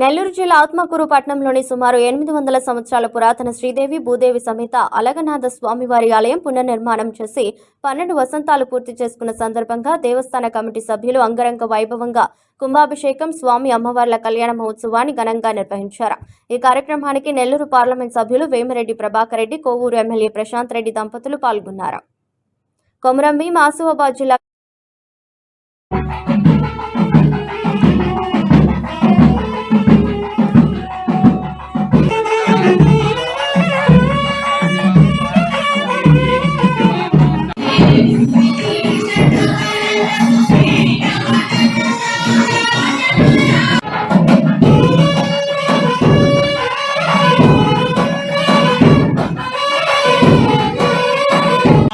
నెల్లూరు జిల్లా ఆత్మకూరు పట్టణంలోని సుమారు ఎనిమిది వందల సంవత్సరాల పురాతన శ్రీదేవి భూదేవి సమేత అలగనాథ స్వామివారి ఆలయం పునర్నిర్మాణం చేసి పన్నెండు వసంతాలు పూర్తి చేసుకున్న సందర్భంగా దేవస్థాన కమిటీ సభ్యులు అంగరంగ వైభవంగా కుంభాభిషేకం స్వామి అమ్మవార్ల కళ్యాణ మహోత్సవాన్ని ఘనంగా నిర్వహించారు. ఈ కార్యక్రమానికి నెల్లూరు పార్లమెంట్ సభ్యులు వేమిరెడ్డి ప్రభాకర్ రెడ్డి కోవూరు ఎమ్మెల్యే ప్రశాంత్ రెడ్డి దంపతులు పాల్గొన్నారు. కొమరంభీం ఆసిఫాబాద్ జిల్లా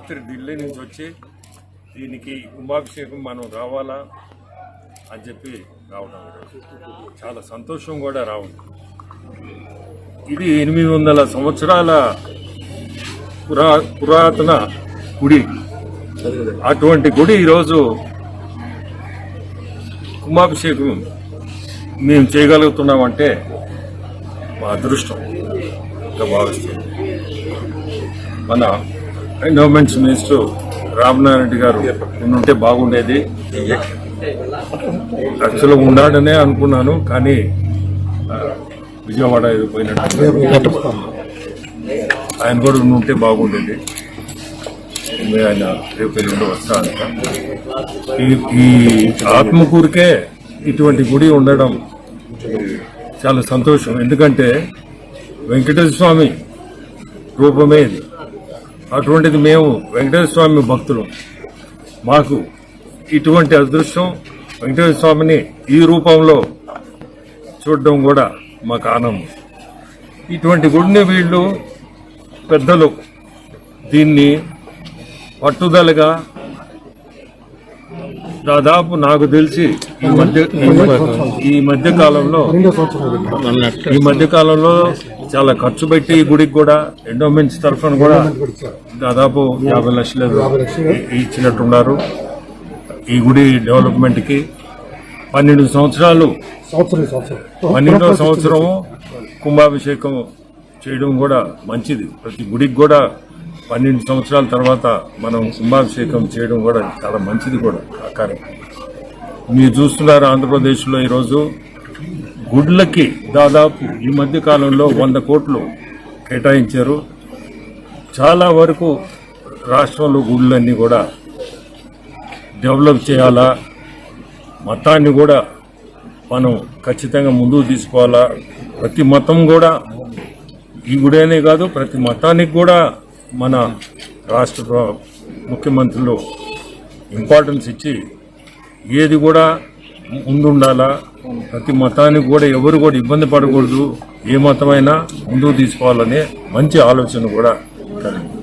రాత్రి ఢిల్లీ నుంచి వచ్చి దీనికి కుంభాభిషేకం మనం రావాలా అని చెప్పి రావడం చాలా సంతోషం కూడా రావడం. ఇది ఎనిమిది వందల సంవత్సరాల పురా పురాతన గుడి. అటువంటి గుడి ఈరోజు కుంభాభిషేకం మేము చేయగలుగుతున్నామంటే మా అదృష్టం. భావిస్తుంది మన ఎండోమెంట్స్ మినిస్టర్ రామనారాయణ రెడ్డి గారు ఉంటే బాగుండేది. యాక్చువల్గా ఉన్నాడనే అనుకున్నాను కానీ విజయవాడ పోయినట్టు. ఆయన కూడా ఉంటే బాగుండేది. ఆయన రేపు ఎల్లుండి వస్తా అంట ఈ ఈ ఆత్మకూరికే ఇటువంటి గుడి ఉండడం చాలా సంతోషం. ఎందుకంటే వెంకటేశ్వర స్వామి రూపమే ఇది. అటువంటిది మేము వెంకటేశ్వర స్వామి భక్తులు. మాకు ఇటువంటి అదృష్టం వెంకటేశ్వర స్వామిని ఈ రూపంలో చూడడం కూడా మాకు ఆనందం ఇటువంటి గుడిని వీళ్ళు పెద్దలు దీన్ని పట్టుదలగా దాదాపు నాకు తెలిసి ఈ మధ్య ఈ మధ్య కాలంలో ఈ మధ్య కాలంలో చాలా ఖర్చు పెట్టి ఈ గుడికి కూడా ఎండోమెంట్స్ తరఫున కూడా దాదాపు యాభై లక్షలు ఇచ్చినట్టున్నారు. ఈ గుడి డెవలప్మెంట్కి పన్నెండు సంవత్సరాలు సంవత్సరం సంవత్సరం. పన్నెండో సంవత్సరం కుంభాభిషేకం చేయడం కూడా మంచిది. ప్రతి గుడికి కూడా పన్నెండు సంవత్సరాల తర్వాత మనం కుంభాభిషేకం చేయడం కూడా చాలా మంచిది కూడా ఆ కార్యక్రమం. మీరు చూస్తున్నారు ఆంధ్రప్రదేశ్లో ఈరోజు గుడ్లకి దాదాపు ఈ మధ్య కాలంలో వంద కోట్లు కేటాయించారు. చాలా వరకు రాష్ట్రంలో గుళ్ళన్నీ కూడా డెవలప్ చేయాలా మతాన్ని కూడా మనం ఖచ్చితంగా ముందుకు తీసుకోవాలా ప్రతి మతం కూడా ఈ గుడేనే కాదు ప్రతి మతానికి కూడా మన రాష్ట్ర ముఖ్యమంత్రులు ఇంపార్టెన్స్ ఇచ్చి ఏది కూడా ముందుండాలా ప్రతి మతానికి కూడా ఎవరు కూడా ఇబ్బంది పడకూడదు ఏ మతమైనా ముందుకు తీసుకోవాలనే మంచి ఆలోచన కూడా కలిగింది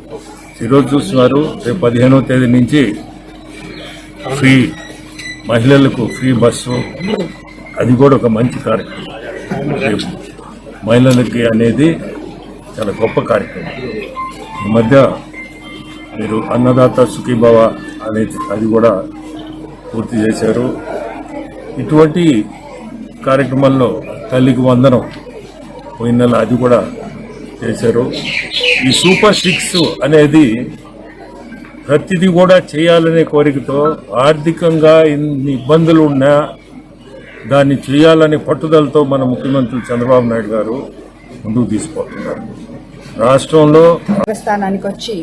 ఈరోజు చూస్తున్నారు రేపు పదిహేనవ తేదీ నుంచి ఫ్రీ మహిళలకు ఫ్రీ బస్సు. అది కూడా ఒక మంచి కార్యక్రమం. మహిళలకి అనేది చాలా గొప్ప కార్యక్రమం. ఈ మధ్య మీరు అన్నదాత సుఖీభవ అనేది అది కూడా పూర్తి చేశారు. ఇటువంటి కార్యక్రమంలో తల్లికి వందనం. పోయిన నెల అది కూడా చేశారు. ఈ సూపర్ సిక్స్ అనేది ప్రతిదీ కూడా చేయాలనే కోరికతో ఆర్థికంగా ఇన్ని ఇబ్బందులు ఉన్నా దాన్ని చేయాలనే పట్టుదలతో మన ముఖ్యమంత్రి చంద్రబాబు నాయుడు గారు ముందుకు తీసుకుపోతున్నారు. రాష్ట్రంలో స్థానానికి వచ్చి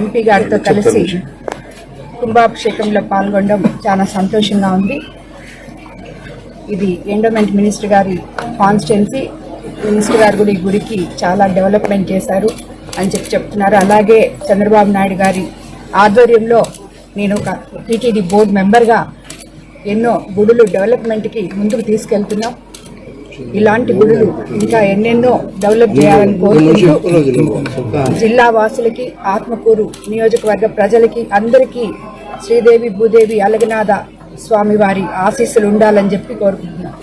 ఎంపీ గారితో కలిసి కుంభాభిషేకంలో పాల్గొనడం చాలా సంతోషంగా ఉంది. ఇది ఎండోమెంట్ మినిస్టర్ గారి కాన్స్టిట్యున్సీ. మినిస్టర్ గారు కూడా ఈ గుడికి చాలా డెవలప్మెంట్ చేశారు అని చెప్పి చెప్తున్నారు. అలాగే చంద్రబాబు నాయుడు గారి ఆధ్వర్యంలో నేను ఒక టీటీడీ బోర్డు మెంబర్గా ఎన్నో గుడులు డెవలప్మెంట్కి ముందుకు తీసుకెళ్తున్నాం. ఇలాంటి గుడులు ఇంకా ఎన్నెన్నో డెవలప్ చేయాలని కోరుకుంటూ జిల్లా వాసులకి ఆత్మకూరు నియోజకవర్గ ప్రజలకి అందరికీ శ్రీదేవి భూదేవి అలగనాథ స్వామి వారి ఆశీస్సులు ఉండాలని చెప్పి కోరుకుంటున్నాను.